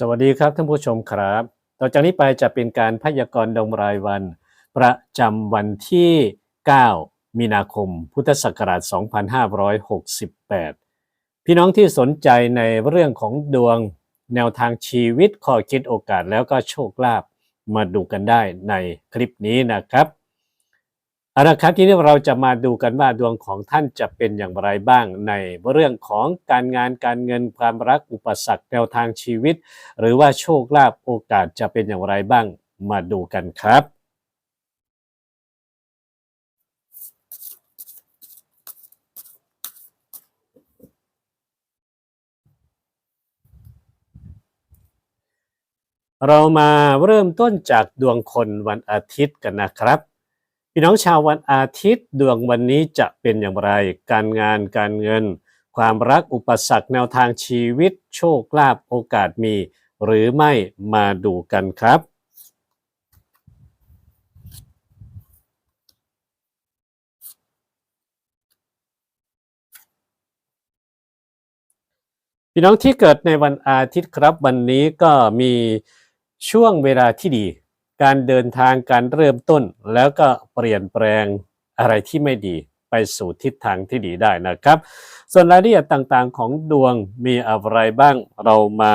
สวัสดีครับท่านผู้ชมครับ ต่อจากนี้ไปจะเป็นการพยากรณ์ดวงรายวัน ประจำวันที่ 9 มีนาคม พุทธศักราช 2568 พี่น้องที่สนใจในเรื่องของดวงแนวทางชีวิตข้อคิดโอกาสแล้วก็โชคลาภมาดูกันได้ในคลิปนี้นะครับ เอาละครับทีนี้เราจะมาดูกันว่าดวงของท่านจะเป็นอย่างไรบ้างในเรื่องของการงานการเงินความรักอุปสรรคแนวทางชีวิต หรือว่าโชคลาภโอกาสจะเป็นอย่างไรบ้างมาดูกันครับเรามาเริ่มต้นจากดวงคนวันอาทิตย์กันนะครับ พี่น้องชาววันอาทิตย์ดวงวันนี้จะเป็นอย่างไร การงานการเงิน ความรักอุปสรรคแนวทางชีวิต โชคลาภโอกาสมี หรือไม่มาดูกันครับ พี่น้องที่เกิดในวันอาทิตย์ครับ วันนี้ก็มีช่วงเวลาที่ดี การเดินทางการเริ่มต้น แล้วก็เปลี่ยนแปลงอะไรที่ไม่ดีไปสู่ทิศทางที่ดีได้นะครับ ส่วนรายละเอียดต่างๆ ของดวงมีอะไรบ้างเรามา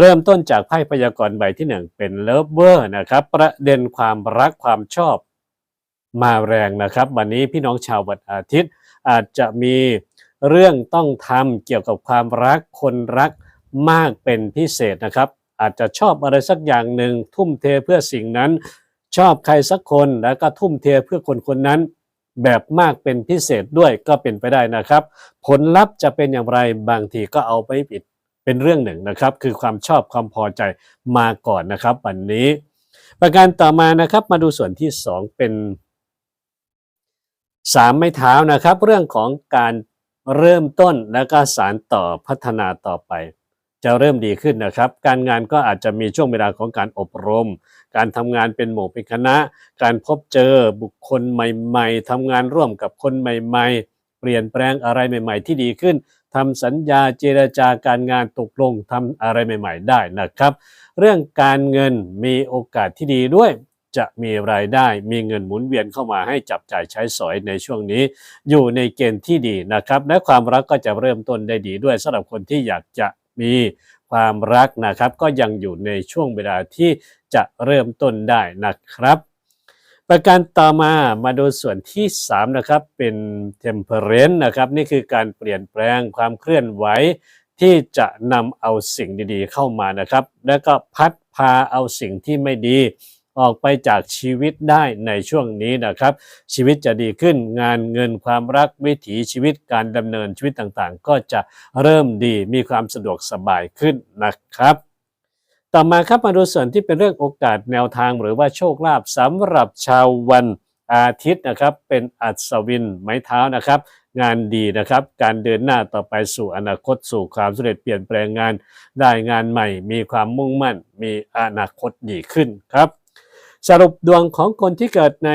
เริ่มต้นจากไพ่พยากรณ์ใบที่หนึ่งเป็นเลิฟเวอร์นะครับ ประเด็นความรักความชอบมาแรงนะครับ วันนี้พี่น้องชาววันอาทิตย์อาจจะมีเรื่องต้องทำเกี่ยวกับความรักคนรักมากเป็นพิเศษนะครับ อาจจะชอบอะไรสักอย่างหนึ่ง ทุ่มเทเพื่อสิ่งนั้น ชอบใครสักคนแล้วก็ทุ่มเทเพื่อคนคนนั้น แบบมากเป็นพิเศษด้วยก็เป็นไปได้นะครับ ผลลัพธ์จะเป็นอย่างไรบางทีก็เอาไปปิดเป็นเรื่องหนึ่งนะครับ คือความชอบความพอใจมาก่อนนะครับ วันนี้ ประการต่อมานะครับมาดูส่วนที่สองเป็นสามไม้เท้านะครับ เรื่องของการเริ่มต้นแล้วก็สารต่อพัฒนาต่อไป จะเริ่มดีขึ้นนะครับ การงานก็อาจจะมีช่วงเวลาของการอบรม การทำงานเป็นหมู่เป็นคณะ การพบเจอบุคคลใหม่ๆทำงานร่วมกับคนใหม่ๆ เปลี่ยนแปลงอะไรใหม่ ๆ ที่ดีขึ้นทำสัญญาเจรจาการงานตกลงทำอะไรใหม่ ๆ ได้นะครับ เรื่องการเงินมีโอกาสที่ดีด้วย จะมีรายได้มีเงินหมุนเวียนเข้ามาให้จับจ่ายใช้สอยในช่วงนี้ อยู่ในเกณฑ์ที่ดีนะครับ และความรักก็จะเริ่มต้นได้ดีด้วยสำหรับคนที่อยากจะ มีความรักนะครับ ก็ยังอยู่ในช่วงเวลาที่จะเริ่มต้นได้นะครับ ประการต่อมามาดูส่วนที่ 3 นะครับ เป็น temperance นะครับ นี่คือการเปลี่ยนแปลงความเคลื่อนไหวที่จะนำเอาสิ่งดีๆเข้ามานะครับ แล้วก็พัดพาเอาสิ่งที่ไม่ดี ออกไปจากชีวิตได้ในช่วงนี้นะครับ ชีวิตจะดีขึ้นงานเงินความรักวิถีชีวิตการดำเนินชีวิตต่างๆ ก็จะเริ่มดีมีความสะดวกสบายขึ้นนะครับต่อมาครับมาดูส่วนที่เป็นเรื่องโอกาสแนวทางหรือว่าโชคลาภสำหรับชาววันอาทิตย์นะครับ เป็นอัศวินไม้เท้านะครับ งานดีนะครับ การเดินหน้าต่อไปสู่อนาคตสู่ความสำเร็จเปลี่ยนแปลงงาน ได้งานใหม่ มีความมุ่งมั่น มีอนาคตดีขึ้นครับ สรุปดวงของคนที่เกิดใน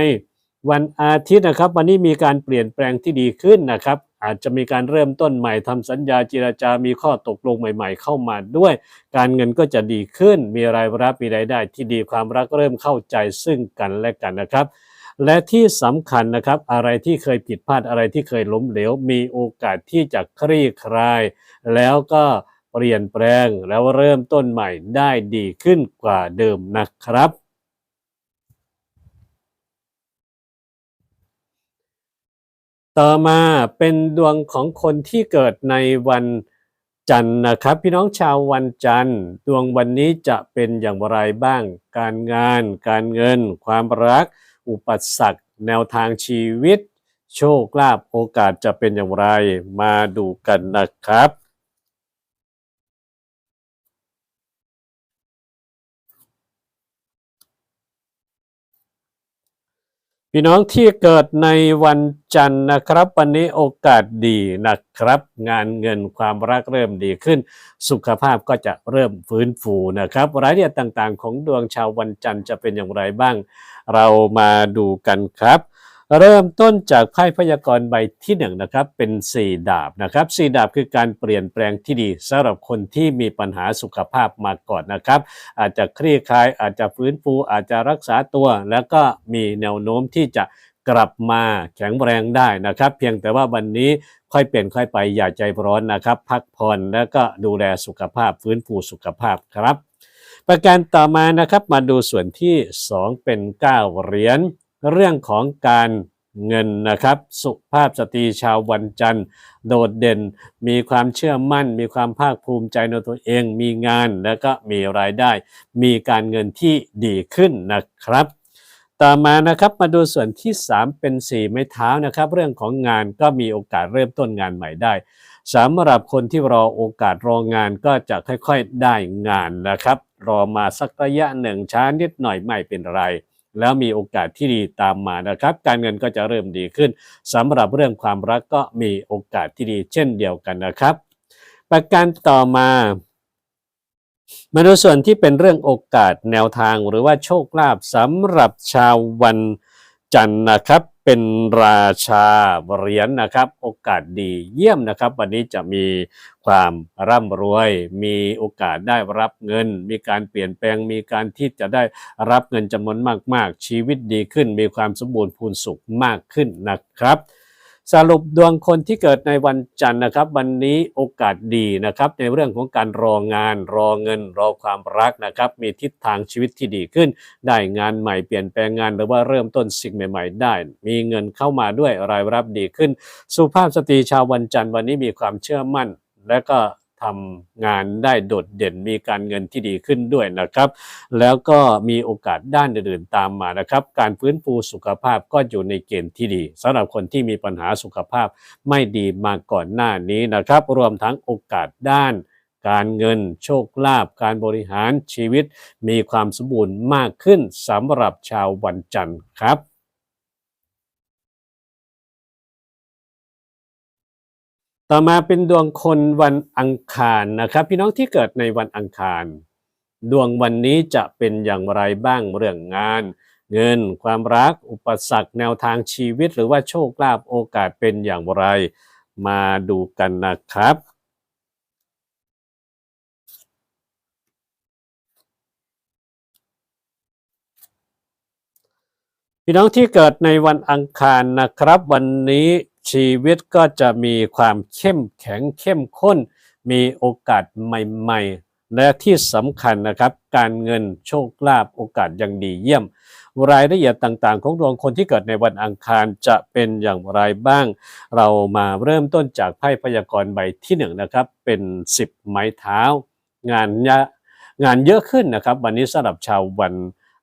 วันอาทิตย์นะครับ วันนี้มีการเปลี่ยนแปลงที่ดีขึ้นนะครับ อาจจะมีการเริ่มต้นใหม่ทำสัญญาเจรจามีข้อตกลงใหม่ ๆ เข้ามาด้วย การเงินก็จะดีขึ้น มีรายรับมีรายได้ที่ดีความรักเริ่มเข้าใจซึ่งกันและกันนะครับ และที่สำคัญนะครับ อะไรที่เคยผิดพลาดอะไรที่เคยล้มเหลว มีโอกาสที่จะคลี่คลาย แล้วก็เปลี่ยนแปลงแล้วเริ่มต้นใหม่ได้ดีขึ้นกว่าเดิมนะครับ ต่อมาเป็นดวงของคนที่เกิดในวันจันทร์นะครับ พี่น้องชาววันจันทร์ ดวงวันนี้จะเป็นอย่างไรบ้าง การงาน การเงิน ความรัก อุปสรรคแนวทางชีวิต โชคลาภโอกาสจะเป็นอย่างไร มาดูกันนะครับ พี่น้องที่เกิดในวันจันทร์นะครับ วันนี้โอกาสดีนะครับ งานเงินความรักเริ่มดีขึ้น สุขภาพก็จะเริ่มฟื้นฟูนะครับรายละเอียดต่างๆ ของดวงชาววันจันทร์จะเป็นอย่างไรบ้าง เรามาดูกันครับ เริ่มต้นจากไพ่พยากรณ์ใบที่หนึ่งนะครับ เป็นสี่ดาบนะครับสี่ดาบคือการเปลี่ยนแปลงที่ดีสำหรับคนที่มีปัญหาสุขภาพมาก่อนนะครับ อาจจะคลี่คลาย อาจจะฟื้นฟูอาจจะรักษาตัว แล้วก็มีแนวโน้มที่จะกลับมาแข็งแรงได้นะครับ เพียงแต่ว่าวันนี้ค่อยเปลี่ยนค่อยไปอย่าใจร้อนนะครับ พักผ่อนแล้วก็ดูแลสุขภาพฟื้นฟูสุขภาพครับ ประการต่อมานะครับมาดูส่วนที่ 2 เป็น 9 เหรียญ เรื่องของการเงินนะครับ สุภาพสตรีชาววันจันทร์ โดดเด่น มีความเชื่อมั่น มีความภาคภูมิใจในตัวเอง มีงานแล้วก็มีรายได้ มีการเงินที่ดีขึ้นนะครับ ต่อมานะครับมาดูส่วนที่ 3 เป็น 4 ไม้เท้านะครับ เรื่องของงานก็มีโอกาสเริ่มต้นงานใหม่ได้สำหรับคนที่รอโอกาสรองานก็จะค่อยๆได้งานนะครับ รอมาสักระยะหนึ่งช้านิดหน่อยไม่เป็นไร แล้วมีโอกาสที่ดีตามมานะครับ การเงินก็จะเริ่มดีขึ้นสำหรับเรื่องความรักก็มีโอกาสที่ดีเช่นเดียวกันนะครับ ประการต่อมามาดูส่วนที่เป็นเรื่องโอกาสแนวทางหรือว่าโชคลาภสำหรับชาววันจันทร์นะครับ เป็นราชาเหรียญนะครับ โอกาสดีเยี่ยมนะครับ วันนี้จะมีความร่ำรวย มีโอกาสได้รับเงิน มีการเปลี่ยนแปลง มีการที่จะได้รับเงินจำนวนมาก ๆ ชีวิตดีขึ้น มีความสมบูรณ์พูนสุขมากขึ้นนะครับ สรุปดวงคนที่เกิดในวันจันทร์นะครับ วันนี้โอกาสดีนะครับ ในเรื่องของการรองาน รอเงิน รอความรักนะครับ มีทิศทางชีวิตที่ดีขึ้น ได้งานใหม่เปลี่ยนแปลงงานหรือว่าเริ่มต้นสิ่งใหม่ ๆ ได้ มีเงินเข้ามาด้วยรายรับดีขึ้น สุภาพสตรีชาววันจันทร์วันนี้มีความเชื่อมั่น และก็ ทำงานได้โดดเด่นมีการเงินที่ดีขึ้นด้วยนะครับ แล้วก็มีโอกาสด้านอื่นๆตามมานะครับ การฟื้นฟูสุขภาพก็อยู่ในเกณฑ์ที่ดีสำหรับคนที่มีปัญหาสุขภาพไม่ดีมาก่อนหน้านี้นะครับ รวมทั้งโอกาสด้านการเงินโชคลาภการบริหารชีวิต มีความสมบูรณ์มากขึ้นสำหรับชาววันจันทร์ครับ ต่อมาเป็นดวงคนวันอังคารนะครับ พี่น้องที่เกิดในวันอังคาร ดวงวันนี้จะเป็นอย่างไรบ้างเรื่องงาน เงิน ความรัก อุปสรรคแนวทางชีวิต หรือว่าโชคลาภโอกาสเป็นอย่างไร มาดูกันนะครับพี่น้องที่เกิดในวันอังคารนะครับ วันนี้ ชีวิตก็จะมีความเข้มแข็งเข้มข้น มีโอกาสใหม่ ๆ และที่สำคัญนะครับ การเงินโชคลาภโอกาสยังดีเยี่ยม รายละเอียดต่างๆ ของดวงคนที่เกิดในวันอังคารจะเป็นอย่างไรบ้าง เรามาเริ่มต้นจากไพ่พยากรณ์ใบที่หนึ่งนะครับ เป็น 10 ไม้เท้า งานเยอะงานเยอะขึ้นนะครับ วันนี้สำหรับชาววัน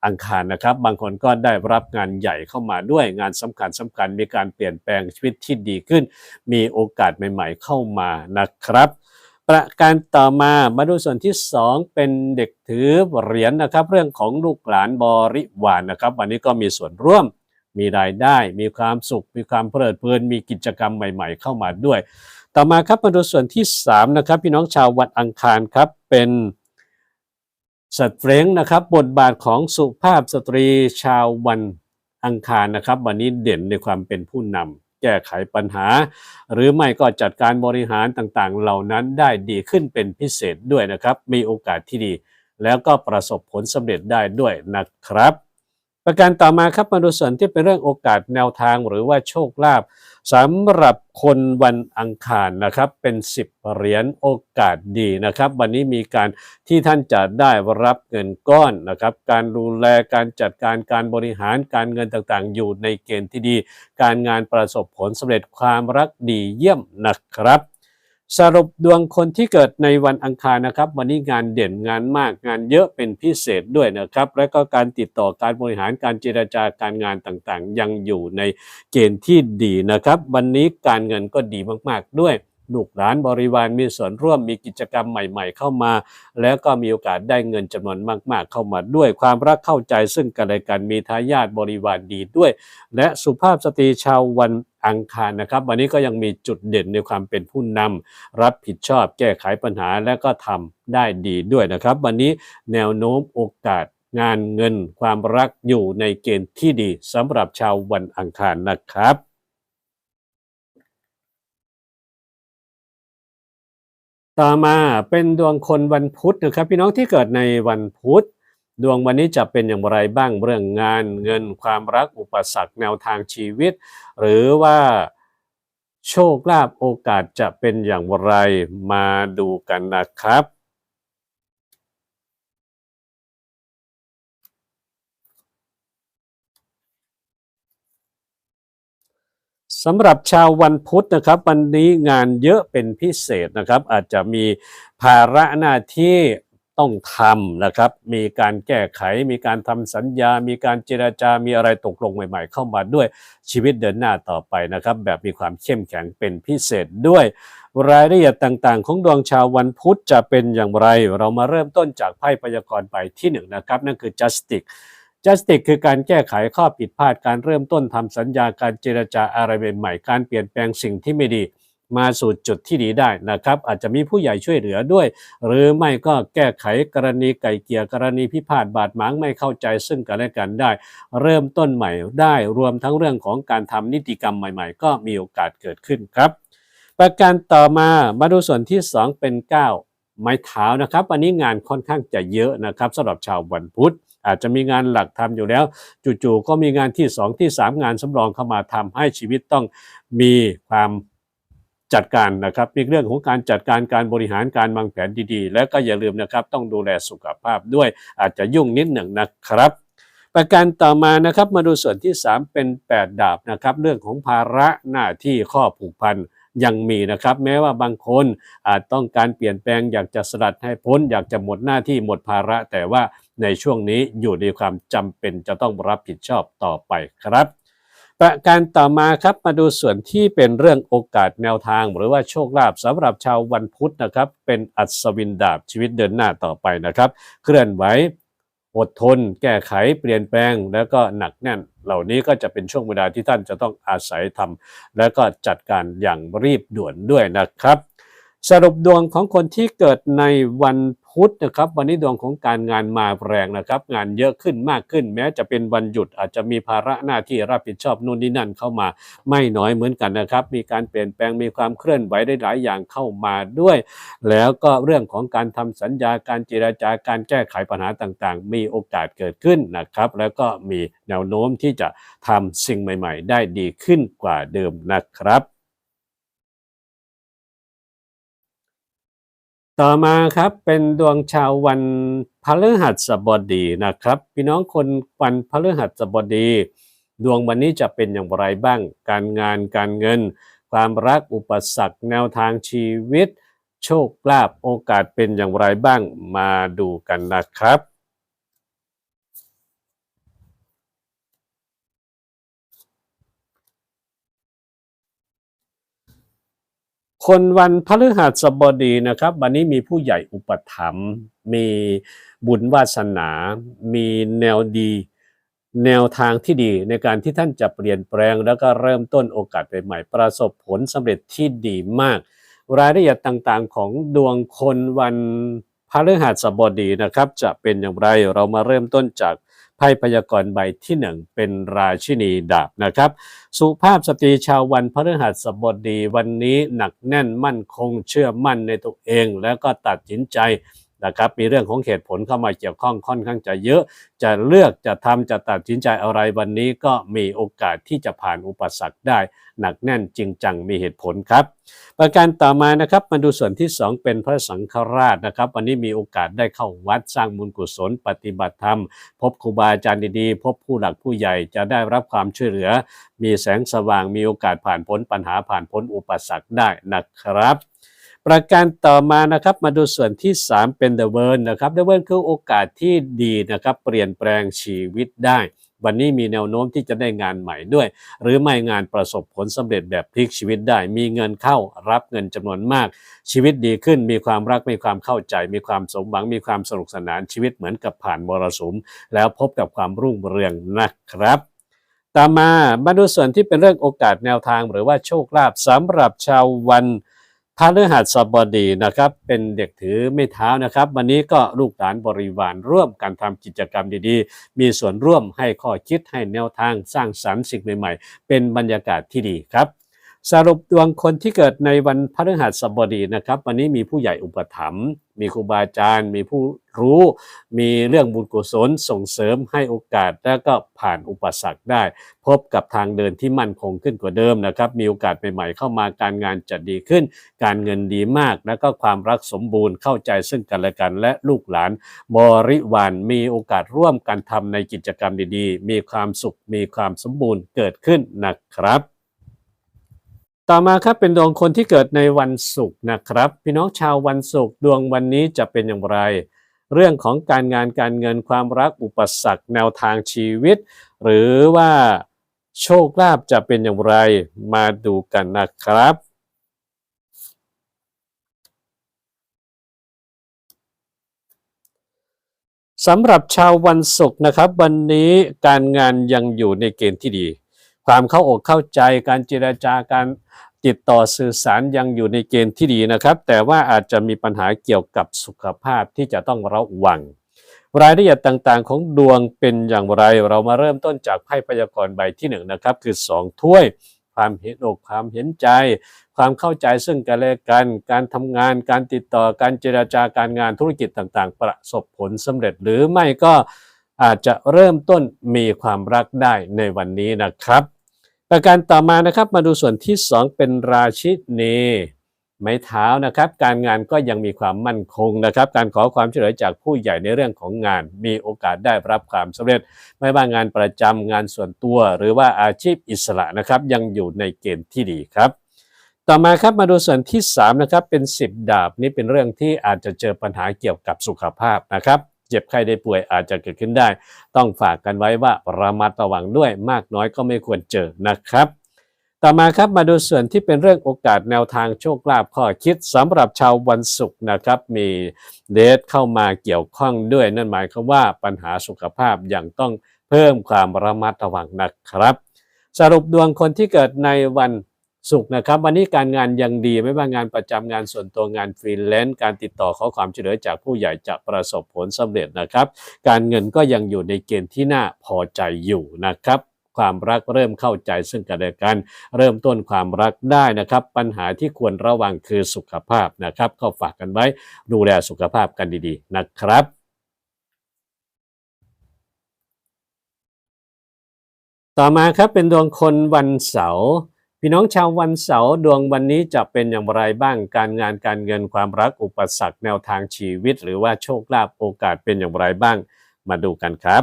อังคารนะครับ บางคนก็ได้รับงานใหญ่เข้ามาด้วยงานสำคัญสำคัญมีการเปลี่ยนแปลงชีวิตที่ดีขึ้น มีโอกาสใหม่ ๆ เข้ามานะครับประการต่อมามาดูส่วนที่ 2 เป็นเด็กถือเหรียญนะครับ เรื่องของลูกหลานบริวารนะครับ วันนี้ก็มีส่วนร่วม มีรายได้ มีความสุข มีความเพลิดเพลินมีกิจกรรมใหม่ ๆ เข้ามาด้วย ต่อมาครับมาดูส่วนที่3นะครับพี่น้องชาววันอังคารครับเป็น สตรีงนะครับบทบาทของสุภาพสตรีชาววันอังคารนะครับ วันนี้เด่นในความเป็นผู้นำแก้ไขปัญหา หรือไม่ก็จัดการบริหารต่างๆ เหล่านั้นได้ดีขึ้นเป็นพิเศษด้วยนะครับ มีโอกาสที่ดี แล้วก็ประสบผลสำเร็จได้ด้วยนะครับ ประการต่อมาครับมาดูส่วนที่เป็นเรื่องโอกาสแนวทางหรือว่าโชคลาภสำหรับคนวันอังคารนะครับเป็น 10เหรียญโอกาสดีนะครับ วันนี้มีการที่ท่านจะได้รับเงินก้อนนะครับ การดูแลการจัดการการบริหารการเงินต่างๆ อยู่ในเกณฑ์ที่ดี การงานประสบผลสำเร็จความรักดีเยี่ยมนะครับ สรุปดวงคนที่เกิดในวันอังคารนะครับ วันนี้งานเด่นงานมากงานเยอะเป็นพิเศษด้วยนะครับ และก็การติดต่อการบริหารการเจรจาการงานต่างๆ ยังอยู่ในเกณฑ์ที่ดีนะครับ วันนี้การเงินก็ดีมากๆด้วยลูกหลานบริวารมีส่วนร่วมมีกิจกรรมใหม่ๆ เข้ามา แล้วก็มีโอกาสได้เงินจำนวนมาก ๆ เข้ามาด้วยความรักเข้าใจซึ่งกันและกันมีทายาทบริวารดีด้วย และสุภาพสตรีชาววัน อังคารนะครับ วันนี้ก็ยังมีจุดเด่นในความเป็นผู้นำรับผิดชอบแก้ไขปัญหาและก็ทำได้ดีด้วยนะครับ วันนี้แนวโน้มโอกาสงานเงินความรักอยู่ในเกณฑ์ที่ดีสำหรับชาววันอังคารนะครับต่อมาเป็นดวงคนวันพุธนะครับ พี่น้องที่เกิดในวันพุธ ดวงวันนี้จะเป็นอย่างไรบ้างเรื่องงานเงินความรักอุปสรรคแนวทางชีวิต หรือว่าโชคลาภโอกาสจะเป็นอย่างไรมาดูกันนะครับ สำหรับชาววันพุธนะครับ วันนี้งานเยอะเป็นพิเศษนะครับ อาจจะมีภาระหน้าที่ ต้องทำนะครับ มีการแก้ไข มีการทำสัญญา มีการเจราจา มีอะไรตกลงใหม่ ๆ เข้ามาด้วยชีวิตเดินหน้าต่อไปนะครับ แบบมีความเข้มแข็งเป็นพิเศษด้วย รายละเอียดต่างๆ ของดวงชาววันพุธจะเป็นอย่างไร เรามาเริ่มต้นจากไพ่พยากรณ์ใบที่หนึ่งนะครับ นั่นคือ justice justice คือการแก้ไขข้อผิดพลาดการเริ่มต้นทำสัญญาการเจรจาอะไรใหม่ๆการเปลี่ยนแปลงสิ่งที่ไม่ดี มาสู่จุดที่ดีได้นะครับ อาจจะมีผู้ใหญ่ช่วยเหลือด้วย หรือไม่ก็แก้ไขกรณีไก่เกลี่ยกรณีพิพาทบาดหมางไม่เข้าใจซึ่งกันและกันได้ เริ่มต้นใหม่ได้รวมทั้งเรื่องของการทำนิติกรรมใหม่ๆ ก็มีโอกาสเกิดขึ้นครับ ประการต่อมามาดูส่วนที่ 2 เป็น 9 ไม้เท้านะครับวันนี้งานค่อนข้างจะเยอะนะครับสำหรับชาววันพุธอาจจะมีงานหลักทำอยู่แล้ว จู่ๆก็มีงานที่ 2 ที่ 3 งานสำรองเข้ามาทำให้ชีวิตต้องมีความ จัดการนะครับมีเรื่องของการจัดการการบริหารการวางแผนดีๆ แล้วก็อย่าลืมนะครับ ต้องดูแลสุขภาพด้วยอาจจะยุ่งนิดหนึ่งนะครับ ประการต่อมานะครับมาดูส่วนที่ 3 เป็น 8 ดาบนะครับ เรื่องของภาระหน้าที่ข้อผูกพันยังมีนะครับ แม้ว่าบางคนอาจต้องการเปลี่ยนแปลงอยากจะสลัดให้พ้น อยากจะหมดหน้าที่หมดภาระ แต่ว่าในช่วงนี้อยู่ในความจำเป็นจะต้องรับผิดชอบต่อไปครับ ประการต่อมาครับมาดูส่วนที่เป็นเรื่องโอกาสแนวทาง หรือว่าโชคลาภสำหรับชาววันพุธนะครับ เป็นอัศวินดาบชีวิตเดินหน้าต่อไปนะครับ เคลื่อนไหวอดทน แก้ไขเปลี่ยนแปลง แล้วก็หนักแน่น เหล่านี้ก็จะเป็นช่วงเวลาที่ท่านจะต้องอาศัยทำแล้วก็จัดการอย่างรีบด่วนด้วยนะครับ สรุปดวงของคนที่เกิดในวันพุธนะครับ วันนี้ดวงของการงานมาแรงนะครับ งานเยอะขึ้นมากขึ้น แม้จะเป็นวันหยุดอาจจะมีภาระหน้าที่รับผิดชอบนู่นนี่นั่นเข้ามาไม่น้อยเหมือนกันนะครับ มีการเปลี่ยนแปลงมีความเคลื่อนไหวได้หลายอย่างเข้ามาด้วย แล้วก็เรื่องของการทำสัญญาการเจราจาการแก้ไขปัญหาต่างๆ มีโอกาสเกิดขึ้นนะครับ แล้วก็มีแนวโน้มที่จะทำสิ่งใหม่ ๆ ได้ดีขึ้นกว่าเดิมนะครับ ต่อมาครับเป็นดวงชาววันพฤหัสบดีนะครับ พี่น้องคนวันพฤหัสบดี ดวงวันนี้จะเป็นอย่างไรบ้าง การงานการเงิน ความรักอุปสรรคแนวทางชีวิต โชคลาภโอกาสเป็นอย่างไรบ้างมาดูกันนะครับ คนวันพฤหัสบดีนะครับ วันนี้มีผู้ใหญ่อุปถัมภ์มีบุญวาสนา มีแนวดี แนวทางที่ดีในการที่ท่านจะเปลี่ยนแปลง แล้วก็เริ่มต้นโอกาสใหม่ๆประสบผลสำเร็จที่ดีมาก รายละเอียดต่างๆ ของดวงคนวันพฤหัสบดีนะครับ จะเป็นอย่างไรเรามาเริ่มต้นจาก ไพ่พยากรณ์ใบที่หนึ่งเป็นราชินีดาบนะครับ สุภาพสตรีชาววันพฤหัสบดีวันนี้หนักแน่นมั่นคงเชื่อมั่นในตัวเอง แล้วก็ตัดสินใจ นะครับมีเรื่องของเหตุผลเข้ามาเกี่ยวข้องค่อนข้างจะเยอะ จะเลือกจะทำจะตัดสินใจอะไรวันนี้ก็มีโอกาสที่จะผ่านอุปสรรคได้ หนักแน่นจริงจังมีเหตุผลครับ ประการต่อมานะครับมาดูส่วนที่ 2 เป็นพระสังฆราชนะครับ วันนี้มีโอกาสได้เข้าวัดสร้างบุญกุศล ปฏิบัติธรรม พบครูบาอาจารย์ดีๆ พบผู้หลักผู้ใหญ่จะได้รับความช่วยเหลือ มีแสงสว่างมีโอกาสผ่านพ้นปัญหาผ่านพ้นอุปสรรคได้นะครับ ประการต่อมานะครับมาดูส่วนที่ 3 เป็น The w o r l d นะครับ The w o r l d คือโอกาสที่ดีนะครับเปลี่ยนแปลงชีวิตได้ วันนี้มีแนวโน้มที่จะได้งานใหม่ด้วย หรือไม่งานประสบผลสำเร็จแบบพลิกชีวิตได้ มีเงินเข้ารับเงินจำนวนมาก ชีวิตดีขึ้น มีความรักมีความเข้าใจ มีความสมหวังมีความสนุกสนานชีวิตเหมือนกับผ่านมรสุม แล้วพบกับความรุ่งเรืองนะครับต่อมามาดูส่วนที่เป็นเรื่องโอกาสแนวทางหรือว่าโชคลาภสำหรับชาววัน พระฤหัสบดีนะครับ เป็นเด็กถือไม่เท้านะครับ วันนี้ก็ลูกหลานบริวารร่วมกันทำกิจกรรมดีๆ มีส่วนร่วมให้ข้อคิดให้แนวทางสร้างสรรค์สิ่งใหม่ๆ เป็นบรรยากาศที่ดีครับ สรุปดวงคนที่เกิดในวันพฤหัสบดีนะครับ วันนี้มีผู้ใหญ่อุปถัมภ์มีครูบาอาจารย์ มีผู้รู้ มีเรื่องบุญกุศลส่งเสริมให้โอกาสแล้วก็ผ่านอุปสรรคได้ พบกับทางเดินที่มั่นคงขึ้นกว่าเดิมนะครับ มีโอกาสใหม่ๆเข้ามาการงานจะดีขึ้น การเงินดีมาก แล้วก็ความรักสมบูรณ์เข้าใจซึ่งกันและกัน และลูกหลานบริวารมีโอกาสร่วมกันทำในกิจกรรมดีๆ มีความสุขมีความสมบูรณ์เกิดขึ้นนะครับ ต่อมาครับเป็นดวงคนที่เกิดในวันศุกร์นะครับ พี่น้องชาววันศุกร์ดวงวันนี้จะเป็นอย่างไร เรื่องของการงานการเงินความรักอุปสรรคแนวทางชีวิต หรือว่าโชคลาภจะเป็นอย่างไรมาดูกันนะครับสำหรับชาววันศุกร์นะครับ วันนี้การงานยังอยู่ในเกณฑ์ที่ดี ความเข้าอกเข้าใจการเจรจาการติดต่อสื่อสารยังอยู่ในเกณฑ์ที่ดีนะครับ แต่ว่าอาจจะมีปัญหาเกี่ยวกับสุขภาพที่จะต้องระวัง รายละเอียดต่างๆ ของดวงเป็นอย่างไร เรามาเริ่มต้นจากไพ่พยากรณ์ใบที่หนึ่งนะครับ คือสองถ้วย ความเห็นอกความเห็นใจ ความเข้าใจซึ่งกันและกัน การทำงาน การติดต่อการเจราจาการงานธุรกิจต่างๆ ประสบผลสำเร็จหรือไม่ก็อาจจะเริ่มต้นมีความรักได้ในวันนี้นะครับ ประการต่อมานะครับมาดูส่วนที่ 2 เป็นราชินีไม้เท้านะครับ การงานก็ยังมีความมั่นคงนะครับ การขอความช่วยเหลือจากผู้ใหญ่ในเรื่องของงาน มีโอกาสได้รับความสำเร็จ ไม่ว่างานประจำงานส่วนตัว หรือว่าอาชีพอิสระนะครับ ยังอยู่ในเกณฑ์ที่ดีครับ ต่อมาครับมาดูส่วนที่3นะครับเป็น 10 ดาบนี่เป็นเรื่องที่อาจจะเจอปัญหาเกี่ยวกับสุขภาพนะครับ เจ็บไข้ได้ป่วยอาจจะเกิดขึ้นได้ ต้องฝากกันไว้ว่าระมัดระวังด้วยมากน้อยก็ไม่ควรเจอนะครับ ต่อมาครับมาดูส่วนที่เป็นเรื่องโอกาสแนวทางโชคลาภข้อคิดสำหรับชาววันศุกร์นะครับ มีเดทเข้ามาเกี่ยวข้องด้วยนั่นหมายความว่าปัญหาสุขภาพยังต้องเพิ่มความระมัดระวังนะครับ สรุปดวงคนที่เกิดในวัน ศุกร์นะครับ วันนี้การงานยังดีไม่ว่างานประจำงานส่วนตัวงานฟรีแลนซ์การติดต่อขอความช่วยเหลือจากผู้ใหญ่จะประสบผลสำเร็จนะครับ การเงินก็ยังอยู่ในเกณฑ์ที่น่าพอใจอยู่นะครับความรักเริ่มเข้าใจซึ่งกันและกัน เริ่มต้นความรักได้นะครับ ปัญหาที่ควรระวังคือสุขภาพนะครับ ก็ฝากกันไว้ดูแลสุขภาพกันดีๆนะครับต่อมาครับเป็นดวงคนวันเสาร์ พี่น้องชาววันเสาร์ดวงวันนี้จะเป็นอย่างไรบ้างการงานการเงินความรักอุปสรรคแนวทางชีวิต หรือว่าโชคลาภโอกาสเป็นอย่างไรบ้าง มาดูกันครับ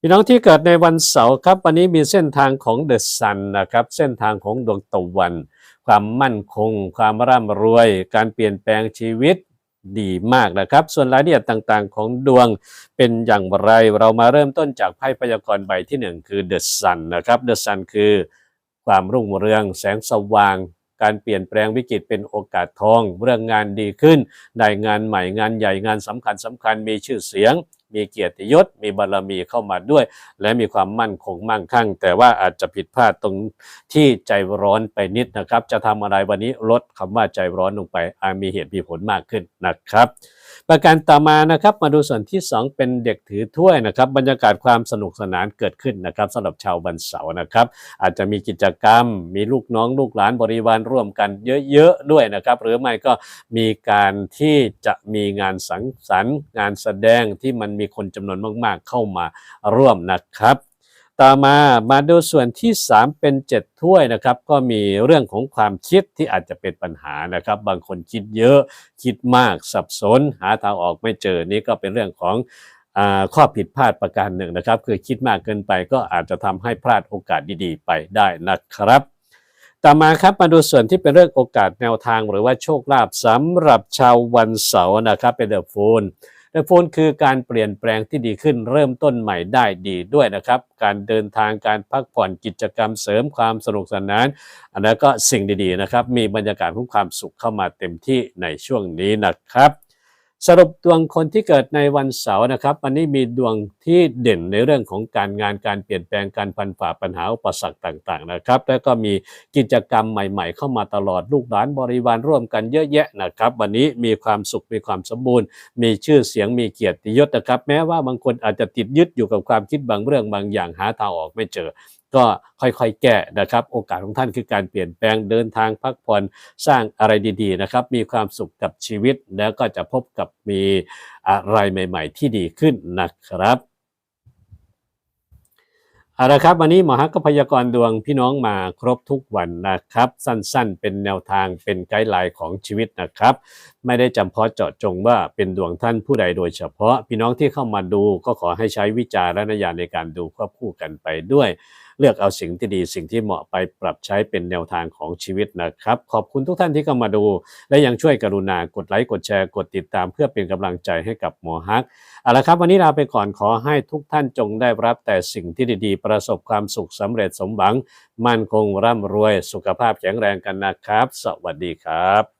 พี่น้องที่เกิดในวันเสาร์ครับ วันนี้มีเส้นทางของเดอะซันนะครับ เส้นทางของดวงตะวัน ความมั่นคง ความร่ำรวย การเปลี่ยนแปลงชีวิต ดีมากนะครับ ส่วนรายละเอียดต่างๆ ของดวงเป็นอย่างไรเรามาเริ่มต้นจากไพ่พยากรณ์ใบที่หนึ่งคือเดอะซันนะครับเดอะซันคือความรุ่งเรือง แสงสว่าง การเปลี่ยนแปลงวิกฤตเป็นโอกาสทอง เรื่องงานดีขึ้น ได้งานใหม่งานใหญ่งานสำคัญสำคัญมีชื่อเสียง มีเกียรติยศ มีบารมีเข้ามาด้วย และมีความมั่นคงมั่งคั่ง แต่ว่าอาจจะผิดพลาดตรงที่ใจร้อนไปนิดนะครับ จะทำอะไรวันนี้ลดคำว่าใจร้อนลงไปอาจมีเหตุมีผลมากขึ้นนะครับ ประการต่อมานะครับมาดูส่วนที่ 2 เป็นเด็กถือถ้วยนะครับ บรรยากาศความสนุกสนานเกิดขึ้นนะครับสำหรับชาววันเสาร์นะครับ อาจจะมีกิจกรรม มีลูกน้องลูกหลานบริวารร่วมกันเยอะๆด้วยนะครับ หรือไม่ก็มีการที่จะมีงานสังสรรค์ งานแสดงที่มันมีคนจำนวนมากๆ เข้ามาร่วมนะครับ ต่อมามาดูส่วนที่ 3 เป็น 7 ถ้วยนะครับ ก็มีเรื่องของความคิดที่อาจจะเป็นปัญหานะครับ บางคนคิดเยอะคิดมากสับสน หาทางออกไม่เจอนี่ก็เป็นเรื่องของข้อผิดพลาดประการหนึ่งนะครับ คือคิดมากเกินไปก็อาจจะทำให้พลาดโอกาสดีๆ ไปได้นะครับ ต่อมาครับมาดูส่วนที่เป็นเรื่องโอกาสแนวทางหรือว่าโชคลาภสำหรับชาววันเสาร์นะครับเป็นเดอะโฟน เดอะโฟนคือการเปลี่ยนแปลงที่ดีขึ้นเริ่มต้นใหม่ได้ดีด้วยนะครับ การเดินทางการพักผ่อนกิจกรรมเสริมความสนุกสนาน อันนั้นก็สิ่งดีๆนะครับ มีบรรยากาศของความสุขเข้ามาเต็มที่ในช่วงนี้นะครับ สรุปดวงคนที่เกิดในวันเสาร์นะครับ วันนี้มีดวงที่เด่นในเรื่องของการงานการเปลี่ยนแปลงการพันฝ่าปัญหาอุปสรรคต่างๆนะครับ แล้วก็มีกิจกรรมใหม่ๆ เข้ามาตลอดลูกหลานบริวารร่วมกันเยอะแยะนะครับ วันนี้มีความสุขมีความสมบูรณ์ มีชื่อเสียงมีเกียรติยศนะครับ แม้ว่าบางคนอาจจะติดยึดอยู่กับความคิดบางเรื่องบางอย่างหาทางออกไม่เจอ ก็ค่อยๆ แก้นะครับ โอกาสของท่านคือการเปลี่ยนแปลงเดินทางพักผ่อนสร้างอะไรดีๆนะครับ มีความสุขกับชีวิตแล้วก็จะพบกับมีอะไรใหม่ ๆ ที่ดีขึ้นนะครับเอาละครับ วันนี้หมอฮักก็พยากรณ์ดวงพี่น้องมาครบทุกวันนะครับ สั้นๆ เป็นแนวทางเป็นไกด์ไลน์ของชีวิตนะครับ ไม่ได้จำเพาะเจาะจงว่าเป็นดวงท่านผู้ใดโดยเฉพาะ พี่น้องที่เข้ามาดูก็ขอให้ใช้วิจารณญาณในการดูควบคู่กันไปด้วย เลือกเอาสิ่งที่ดีสิ่งที่เหมาะไปปรับใช้เป็นแนวทางของชีวิตนะครับ ขอบคุณทุกท่านที่เข้ามาดู และยังช่วยกรุณากดไลค์กดแชร์กดติดตาม เพื่อเป็นกำลังใจให้กับหมอฮักเอาละครับ วันนี้ลาไปก่อนขอให้ทุกท่านจงได้รับแต่สิ่งที่ดีๆ ประสบความสุขสำเร็จสมหวัง มั่นคงร่ำรวย สุขภาพแข็งแรงกันนะครับ สวัสดีครับ